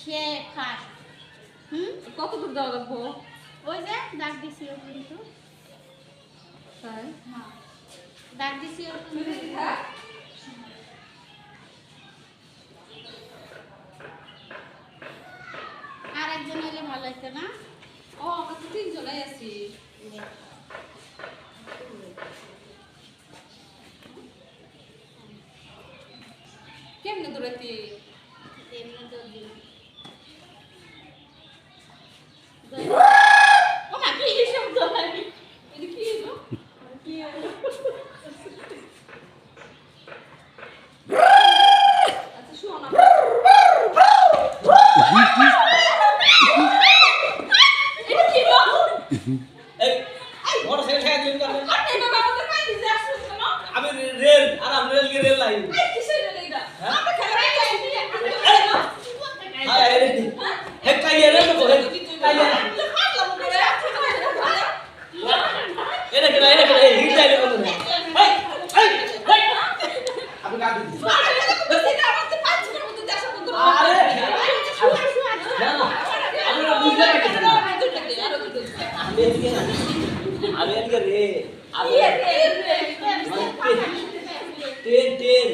সে first হুম? কত দূর যাওয়া লাগবো? ওই যে ডাক দিছি ও কিন্তু। তাই? হ্যাঁ ডাক দিছি ও কিন্তু। আর একজন ভালো না? ও আমরা তো তিনজনাই আছি। কেমনে দূরাইতে এমনি জলদি ও মা কি শব্দ হয় এটা কি হলো কি হলো? আচ্ছা শোন এটা কি হলো এই ঠেকা দিন পাই আসছেন কেন? আমি রেল আর আমি রেল গিয়ে রেল লাইন। এই কিসের রেল এটা হ্যাঁ? আমরা খেলা যাই নি আমরা খেলা না হ্যাঁ এই রে হে কাইয়ে রে তো হে কাইয়ে এরে কেন এরে কেন এই হিট যাইলে কোন হেই হেই হেই আপনি কাট দিন আরে না না আপনি না বুঝতে পারছেন না আমি এদিকে না আমি এদিকে রে ট্রেন ট্রেন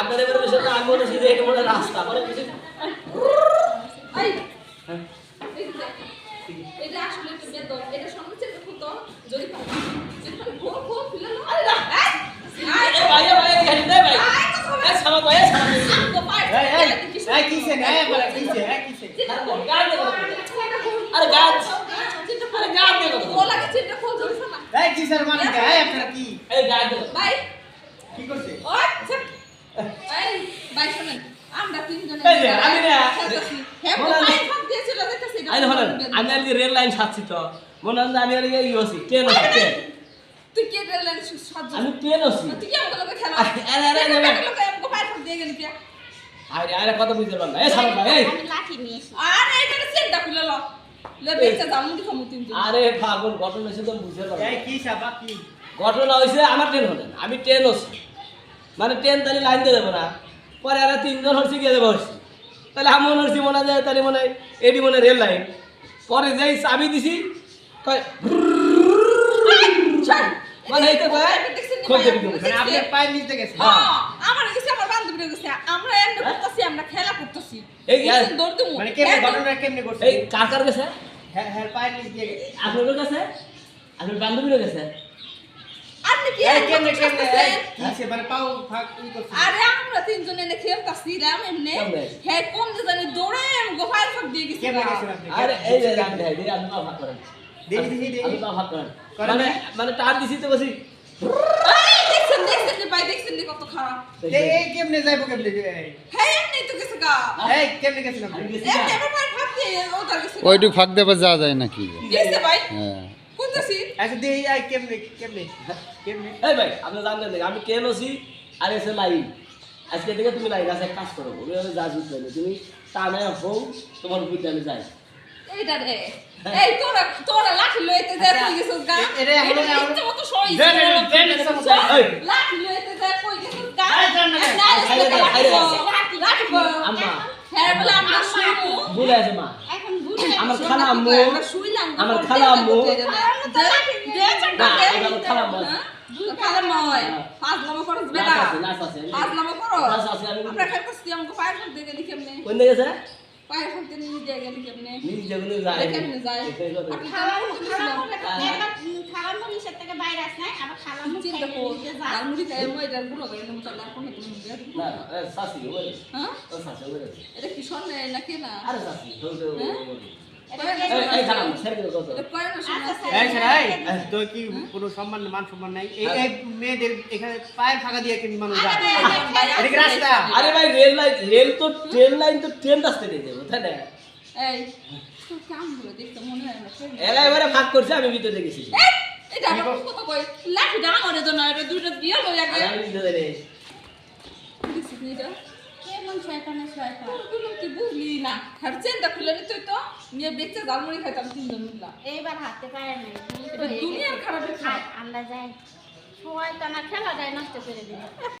আপনাদের এবারে বিষয় না আমি হচ্ছে যে এটা মনে রাস্তা মানে কিছু এটা আসলে একটু বেদম এটা সঙ্গে চেপে ফিরে আরে আরে দে ওলাকে চিন্তা খোঁজ ধরিস না। এই কিসের মানে এই আপনারা কি? এই গান দে। ভাই কি করছে? ও আচ্ছা। এই ভাই শুনেন আমরা তিনজনে এই যে, আমি না- হ্যাঁ। ভাই ফাঁক দিয়েছিল দেখতেছি আই হলেন আমি আজকে রেল লাইন সাচ্ছি তো। মনে হয় আমি আজকে ইয়ে আছি ট্রেন আছি তুই কে রেলেন সহ্য আমি ট্রেন আছি তুই কি আমাকে লগে খেলা? আরে, আরে, আরে, আরে। আমাকে পায় ফাঁক দিয়ে গেলি কে? আরে আরে কথা বুঝতে পারলাম এই সামা ভাই আমি লাঠি নিয়ে এসেছি। আরে এটা চিন্তা খুলে ল। আরে পাগল ঘটনা হয়েছে তো বুঝতে কি ঘটনা হয়েছে আমার ট্রেন হলেন আমি ট্রেন হচ্ছি মানে ট্রেন তাহলে লাইন দিয়ে দেবো না। পরে আর তিনজন হচ্ছে গিয়ে দেবো হচ্ছি তাহলে আমি মনে হচ্ছি মনে হয় তাহলে মনে হয় এটি মনে হয় রেল লাইন। পরে যেই চাবি দিছি কয় মানে এই তো কয় দিবি মানে আপনার পায়ের নিচে গেছে। হ্যাঁ। আমার গেছে আমার বান্ধবীরা গেছে। আমরা এমনি করতেছি আমরা খেলা করতেছি। এই, এই। দৌড় মানে কেমনে ঘটনা কেমনে করছে এই কার কার গেছে? হ্যাঁ হ্যাঁ পায়ের নিচে দিয়ে গেছে। আপনাদের কাছে আপনার বান্ধবীরও গেছে? আপনি কি এই এমনি কেমনে কেমনে? করতেছেন? এই কিসে মানে পাও ফাক ই করছে। আরে আমরা তিনজনে এনে খেলতাছিলাম এমনি। কেমনে? হ্যাঁ কোন যে জানি দৌড়ে গোফার ফাঁক দিয়ে গেছি। কেমনে গেছেন আপনি? আরে এই যে গান দেয় দিয়ে আপনি পা ভাগ করেন। দেখি, দেখি, দেখি। আপনি পা ভাগ করেন। করেন মানে না? মানে টান দিছি তো বসি। এই, দেখছেন দেখছেন রে ভাই দেখছেন রে কত খারাপ। এই এই কেমনে যাইবো কেমনে? এই হ্যাঁ এমনি তো গেছে গা। এই কেমনে গেছেন পায়ের ফাঁক। ওইটুক দেবার যাওয়া যায় নাকি হ্যাঁ আচ্ছা দেই এই কেমনে কেমনে কেমনে এই ভাই আপনি জানতেন না আমি কেন আছি আর এসে লাইন আজকে থেকে তুমি লাইন আছে কাজ করো আমি আমি যা যুদ্ধ তুমি টানে হোক তোমার বুদ্ধি আমি যাই এইটা রে এই তোরা তোরা লাঠি লইতে যা কই গেছিস গা এরে এখন- সই লইতে যা কই গেছিস গা। আম্মা হ্যাঁ বলে আমরা ভুলে আছে মা। আমার খালা আম্মু আমার খালা আম্মু। দে দে না এটা আমার খালা আম্মু। পাঁচ নম্বর পাঁচ নম্বর করো আমরা খাইতেছি আমাকে পায়ের দিকে লিখে কোন দিকে পায়ের ফাঁক নিয়ে দিয়ে গেলি কেমনে? নিজ যেগুলো যায়। এটা কেমনে যায়? খালাম মরিচের থেকে বাইরে আস নাই আবার খালাম চিন্তা কর। খাই মই ডালগুলো করে নেব আর কোনো না শাসি হ্যাঁ? এটা কি স্বর্ণে নাকি না? আরে শাসি তো তো কয় না এই এই খালাম ছেড়ে দাও কত এটা কয় না শোনা আচ্ছা, এই স্যার এই তো কি কোনো সম্মান মান সম্মান নাই? এই এই মেয়েদের এখানে পায়ের ফাঁকা দিয়ে কি মানুষ যায় এটা কি রাস্তা? আরে ভাই রেল লাইন রেল তো ট্রেন লাইন তো ট্রেন রাস্তা দিয়ে দেবো তাই না? এই তোর কামগুলো দেখতে মনে হয় না এলা এবারে ভাগ করছে আমি ভিতরে গেছি এই, এটা আমার কত কই লাঠি দাও আমার জন্য এটা দুটো দিয়ে লই আগে আর আমি ভিতরে রে দেখছিস নি শয়তানে শয়তান তুই কি বুঝলি না? হারছেন তো খুলে তুই তো নিয়ে বেঁচে গালমুড়ি খাইতাম তিনজন মিললা এইবার হাতে পায়ে নাই। দুনিয়ার খারাপ আল্লাহ যায় শয়তানা খেলা যায় নষ্ট করে দিল